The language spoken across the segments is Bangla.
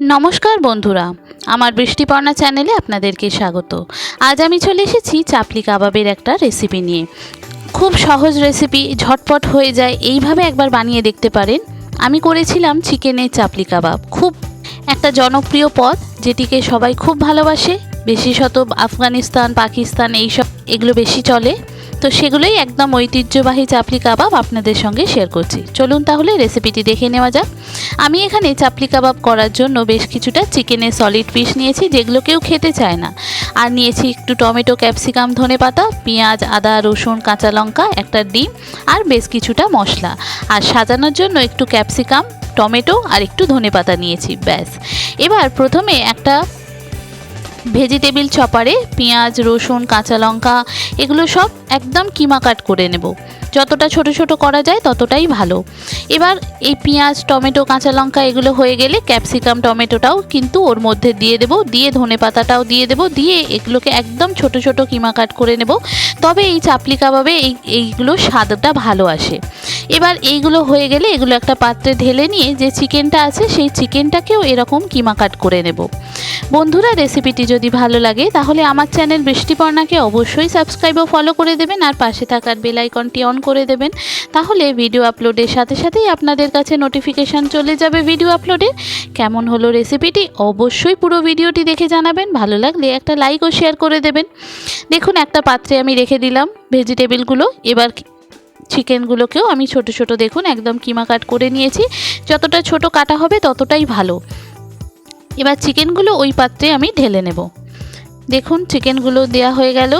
নমস্কার বন্ধুরা, আমার বৃষ্টিপর্ণা চ্যানেলে আপনাদেরকে স্বাগত। আজ আমি চলে এসেছি চাপলি কাবাবের একটা রেসিপি নিয়ে। খুব সহজ রেসিপি ঝটপট হয়ে যায়, এইভাবে একবার বানিয়ে দেখতে পারেন। আমি করেছিলাম চিকেনের চাপলি কাবাব। খুব একটা জনপ্রিয় পদ, যেটিকে সবাই খুব ভালোবাসে। বিশেষত আফগানিস্তান, পাকিস্তান, এইসব, এগুলো বেশি চলে। তো সেগুলোই একদম ঐতিহ্যবাহী চাপলি কাবাব আপনাদের সঙ্গে শেয়ার করছি। চলুন তাহলে রেসিপিটি দেখে নেওয়া যাক। আমি এখানে চাপলি কাবাব করার জন্য বেশ কিছুটা চিকেনের সলিড পিস নিয়েছি, যেগুলো কেউ খেতে চায় না। আর নিয়েছি একটু টমেটো ক্যাপসিকাম ধনে পাতা, পেঁয়াজ, আদা, রসুন, কাঁচা লঙ্কা, একটা ডিম আর বেশ কিছুটা মশলা। আর সাজানোর জন্য একটু ক্যাপসিকাম টমেটো আর একটু ধনে পাতা নিয়েছি, ব্যাস। এবার প্রথমে একটা ভেজিটেবিল চপারে পেঁয়াজ রসুন কাঁচা লঙ্কা এগুলো সব একদম কিমা কাট করে নেব। যতটা ছোট ছোট করা যায় ততটাই ভালো। এবার এই পেঁয়াজ, টমেটো, কাঁচা লঙ্কা এগুলো হয়ে গেলে ক্যাপসিকাম, টমেটোটাও কিন্তু ওর মধ্যে দিয়ে দেব, দিয়ে ধনে পাতাটাও দিয়ে দেব, দিয়ে এগুলোকে একদম ছোট ছোট কিমা কাট করে নেব। তবে এই চাপলি কাবাবে এই, এইগুলো স্বাদটা ভালো আসে। এবার এইগুলো হয়ে গেলে এগুলো একটা পাত্রে ঢেলে নিয়ে যে চিকেনটা আছে সেই চিকেনটাকেও এরকম কিমা কাট করে নেব। বন্ধুরা, রেসিপিটি যদি ভালো লাগে তাহলে আমার চ্যানেল বৃষ্টিপর্ণাকে অবশ্যই সাবস্ক্রাইব ও ফলো করে দেবেন আর পাশে থাকার বেল আইকনটি অন করে দেবেন। তাহলে ভিডিও আপলোডের সাথে সাথেই আপনাদের কাছে নোটিফিকেশান চলে যাবে ভিডিও আপলোডের কেমন হলো রেসিপিটি অবশ্যই পুরো ভিডিওটি দেখে জানাবেন। ভালো লাগলে একটা লাইক ও শেয়ার করে দেবেন। দেখুন, একটা পাত্রে আমি রেখে দিলাম ভেজিটেবিলগুলো এবার চিকেনগুলোকেও আমি ছোট ছোট দেখুন, একদম কিমা কাট করে নিয়েছি। যতটা ছোট কাটা হবে ততটাই ভালো। এবার চিকেনগুলো ওই পাত্রে আমি ঢেলে নেব। দেখুন চিকেনগুলো দেয়া হয়ে গেল।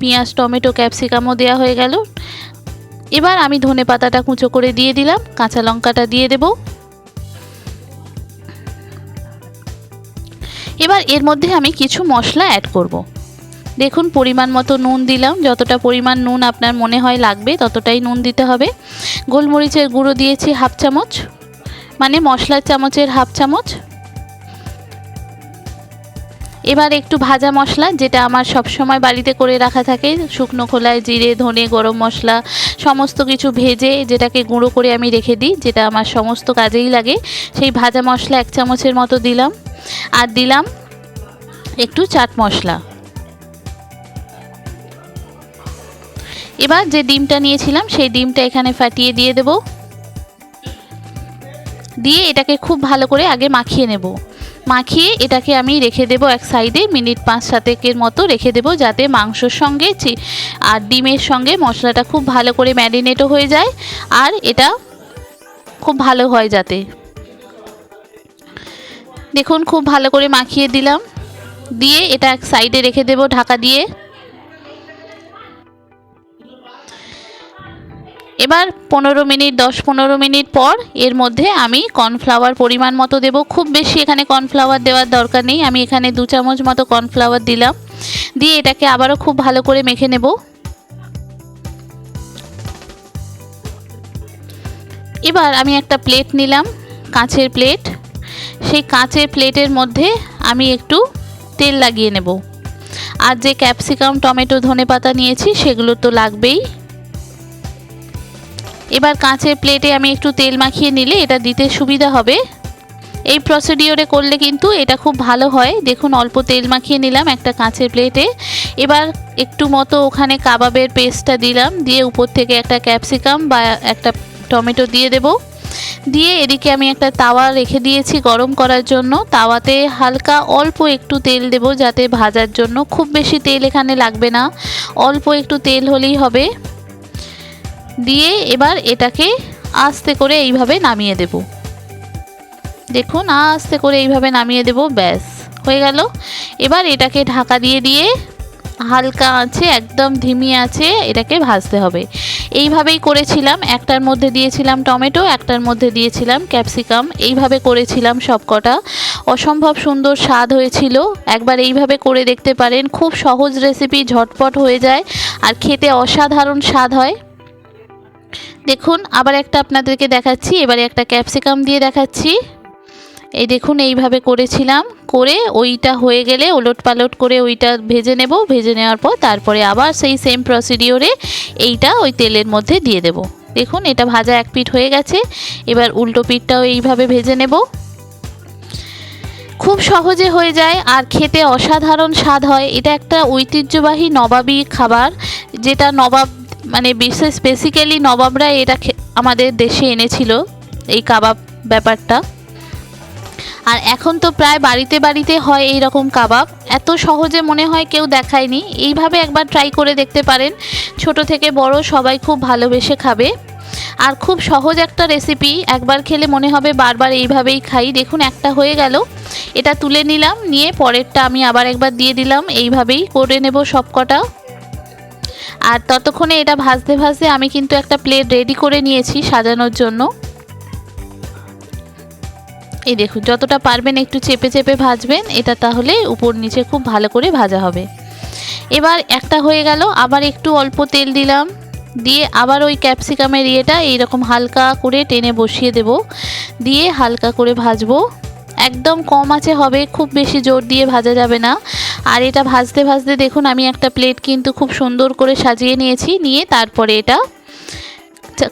পেঁয়াজ, টমেটো ক্যাপসিকামও দেয়া হয়ে গেল। এবার আমি ধনে পাতাটা কুঁচো করে দিয়ে দিলাম, কাঁচা লঙ্কাটা দিয়ে দেব। এবার এর মধ্যে আমি কিছু মশলা অ্যাড করব। দেখুন, পরিমাণ মতো নুন দিলাম, যতটা পরিমাণ নুন আপনার মনে হয় লাগবে, ততটাই নুন দিতে হবে। গোলমরিচের গুঁড়ো দিয়েছি হাফ চামচ মানে মশলার চামচের হাফ চামচ। এবার একটু ভাজা মশলা, যেটা আমার সব সময় বাড়িতে করে রাখা থাকে, শুকনো খোলায় জিরে, ধনে, গরম মশলা, সমস্ত কিছু ভেজে যেটাকে গুঁড়ো করে আমি রেখে দিই, যেটা আমার সমস্ত কাজেই লাগে, সেই ভাজা মশলা এক চামচের মতো দিলাম। আর দিলাম একটু চাট মশলা। এবার যে ডিমটা নিয়েছিলাম, সেই ডিমটা এখানে ফাটিয়ে দিয়ে দেব। দিয়ে এটাকে খুব ভালো করে আগে মাখিয়ে নেব। মাখিয়ে এটাকে আমি রেখে দেব এক সাইডে, মিনিট পাঁচ সাতেকের মতো রেখে দেব যাতে মাংসর সঙ্গে আর ডিমের সঙ্গে মশলাটা খুব ভালো করে ম্যারিনেটও হয়ে যায় আর এটা খুব ভালো হয় যাতে। দেখুন, খুব ভালো করে মাখিয়ে দিলাম। দিয়ে এটা এক সাইডে রেখে দেব ঢাকা দিয়ে। এবার পনেরো মিনিট, দশ পনেরো মিনিট পর এর মধ্যে আমি কর্নফ্লাওয়ার পরিমাণ মতো দেব। খুব বেশি এখানে কর্নফ্লাওয়ার দেওয়ার দরকার নেই। আমি এখানে দু চামচ মতো কর্নফ্লাওয়ার দিলাম। দিয়ে এটাকে আবারও খুব ভালো করে মেখে নেব। এবার আমি একটা প্লেট নিলাম, কাঁচের প্লেট। সেই কাঁচের প্লেটের মধ্যে আমি একটু তেল লাগিয়ে নেব। আর যে ক্যাপসিকাম, টমেটো ধনে পাতা নিয়েছি, সেগুলো তো লাগবেই। এবার কাঁচের প্লেটে আমি একটু তেল মাখিয়ে নিলে এটা দিতে সুবিধা হবে। এই প্রসিডিওরে করলে কিন্তু এটা খুব ভালো হয়। দেখুন, অল্প তেল মাখিয়ে নিলাম একটা কাঁচের প্লেটে এবার একটু মতো ওখানে কাবাবের পেস্টটা দিলাম, দিয়ে উপর থেকে একটা ক্যাপসিকাম বা একটা টমেটো দিয়ে দেব। দিয়ে এদিকে আমি একটা তাওয়া রেখে দিয়েছি গরম করার জন্য। তাওয়াতে হালকা অল্প একটু তেল দেব যাতে ভাজার জন্য। খুব বেশি তেল এখানে লাগবে না। অল্প একটু তেল হলেই হবে। দিয়ে এবার এটাকে আস্তে করে এইভাবে নামিয়ে দেব। দেখুন, আস্তে করে এইভাবে নামিয়ে দেব, ব্যাস, হয়ে গেল। এবার এটাকে ঢাকা দিয়ে দিয়ে হালকা আছে, একদম ধিমি আছে, এটাকে ভাজতে হবে। এইভাবেই করেছিলাম, একটার মধ্যে দিয়েছিলাম টমেটো, একটার মধ্যে দিয়েছিলাম ক্যাপসিকাম, এইভাবে করেছিলাম সব কটা অসম্ভব সুন্দর স্বাদ হয়েছিল, একবার এইভাবে করে দেখতে পারেন, খুব সহজ রেসিপি ঝটপট হয়ে যায়, আর খেতে অসাধারণ স্বাদ হয়। দেখুন, আবার একটা আপনাদেরকে দেখাচ্ছি। এবারে একটা ক্যাপসিকাম দিয়ে দেখাচ্ছি। এই দেখুন, এইভাবে করেছিলাম। করে ওইটা হয়ে গেলে ওলট পালট করে ওইটা ভেজে নেব। ভেজে নেওয়ার পর তারপরে আবার সেই সেম প্রসিডিওরে এইটা ওই তেলের মধ্যে দিয়ে দেব। দেখুন, এটা ভাজা এক পিঠ হয়ে গেছে। এবার উল্টো পিঠটাও এইভাবে ভেজে নেব। খুব সহজে হয়ে যায় আর খেতে অসাধারণ স্বাদ হয়। এটা একটা ঐতিহ্যবাহী নবাবী খাবার। যেটা নবাব মানে বিশেষ বেসিক্যালি নবাবরা এটা আমাদের দেশে এনেছিল, এই কাবাব ব্যাপারটা। আর এখন তো প্রায় বাড়িতে বাড়িতে হয় এই রকম কাবাব। এত সহজে মনে হয় কেউ দেখায়নি। এইভাবে একবার ট্রাই করে দেখতে পারেন। ছোট থেকে বড় সবাই খুব ভালোবেসে খাবে। আর খুব সহজ একটা রেসিপি একবার খেলে মনে হবে বারবার এইভাবেই খাই। দেখুন, একটা হয়ে গেল। এটা তুলে নিলাম। নিয়ে পরেরটা আমি আবার একবার দিয়ে দিলাম। এইভাবেই করে নেব সবকটা। আর ততক্ষণে এটা ভাজতে ভাজতে আমি কিন্তু একটা প্লেট রেডি করে নিয়েছি সাজানোর জন্য। এই দেখুন, যতটা পারবেন একটু চেপে চেপে ভাজবেন, এটা তাহলে উপর নিচে খুব ভালো করে ভাজা হবে। এবার একটা হয়ে গেল, আবার একটু অল্প তেল দিলাম, দিয়ে আবার ওই ক্যাপসিকামের ইয়েটা এইরকম হালকা করে টেনে বসিয়ে দেব। দিয়ে হালকা করে ভাজবো। একদম কম আছে, হবে, খুব বেশি জোর দিয়ে ভাজা যাবে না। আর এটা ভাজতে ভাজতে দেখুন, আমি একটা প্লেট কিন্তু খুব সুন্দর করে সাজিয়ে নিয়েছি, নিয়ে তারপরে এটা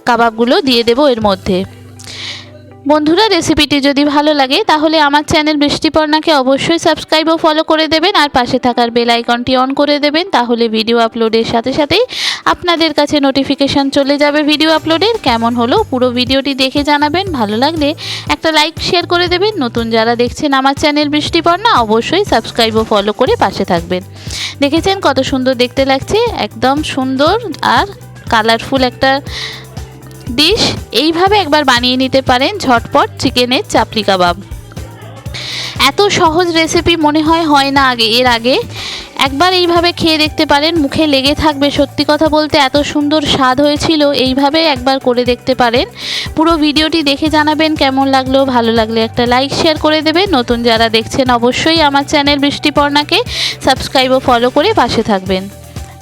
কাবাবগুলো দিয়ে দেবো এর মধ্যে। বন্ধুরা রেসিপিটি যদি ভালো লাগে, তাহলে আমার চ্যানেল বৃষ্টিপর্ণাকে অবশ্যই সাবস্ক্রাইব ও ফলো করে দেবেন, আর পাশে থাকার বেল আইকনটি অন করে দেবেন, তাহলে ভিডিও আপলোডের সাথে সাথেই আপনাদের কাছে নোটিফিকেশান চলে যাবে ভিডিও আপলোডের কেমন হলো পুরো ভিডিওটি দেখে জানাবেন, ভালো লাগলে একটা লাইক শেয়ার করে দেবেন। নতুন যারা দেখছেন আমার চ্যানেল বৃষ্টিপর্ণা, অবশ্যই সাবস্ক্রাইব ও ফলো করে পাশে থাকবেন। দেখেছেন কত সুন্দর দেখতে লাগছে? একদম সুন্দর আর কালারফুল একটা ডিশ এইভাবে একবার বানিয়ে নিতে পারেন ঝটপট চিকেনের চাপলি কাবাব। এত সহজ রেসিপি মনে হয় হয় না আগে, এর আগে। একবার এইভাবে খেয়ে দেখতে পারেন, মুখে লেগে থাকবে সত্যি কথা বলতে এত সুন্দর স্বাদ হয়েছিল, এইভাবে একবার করে দেখতে পারেন। পুরো ভিডিওটি দেখে জানাবেন কেমন লাগল, ভালো লাগলে একটা লাইক, শেয়ার করে দেবেন। নতুন যারা দেখছেন অবশ্যই আমার চ্যানেল বৃষ্টিপর্ণাকে সাবস্ক্রাইব ও ফলো করে পাশে থাকবেন।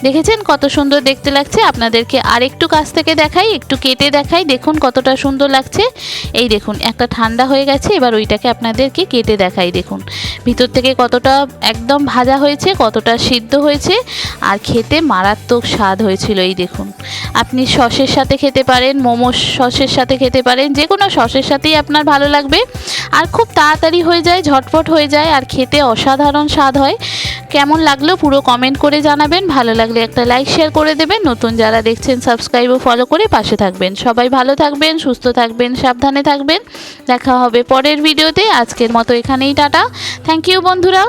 দেখেছেন কত সুন্দর দেখতে লাগছে? আপনাদেরকে আর একটু কাছ থেকে দেখাই, একটু কেটে দেখাই। দেখুন কতটা সুন্দর লাগছে। এই দেখুন, একটা ঠান্ডা হয়ে গেছে, এবার ওইটাকে আপনাদেরকে কেটে দেখাই, দেখুন। ভিতর থেকে কতটা একদম ভাজা হয়েছে, কতটা সিদ্ধ হয়েছে, আর খেতে মারাত্মক স্বাদ হয়েছিল, এই দেখুন। আপনি সসের সাথে খেতে পারেন, মোমো সসের সাথে খেতে পারেন, যে কোনো সসের সাথেই আপনার ভালো লাগবে। আর খুব তাড়াতাড়ি হয়ে যায়, ঝটপট হয়ে যায়, আর খেতে অসাধারণ স্বাদ হয়। কেমন লাগল পুরো কমেন্ট করে জানাবেন। ভালো লাগলে একটা লাইক শেয়ার করে দেবেন। নতুন যারা দেখছেন সাবস্ক্রাইব ও ফলো করে পাশে থাকবেন। সবাই ভালো থাকবেন, সুস্থ থাকবেন, সাবধানে থাকবেন। দেখা হবে পরের ভিডিওতে আজকের মতো এখানেই টাটা। থ্যাংক ইউ বন্ধুরা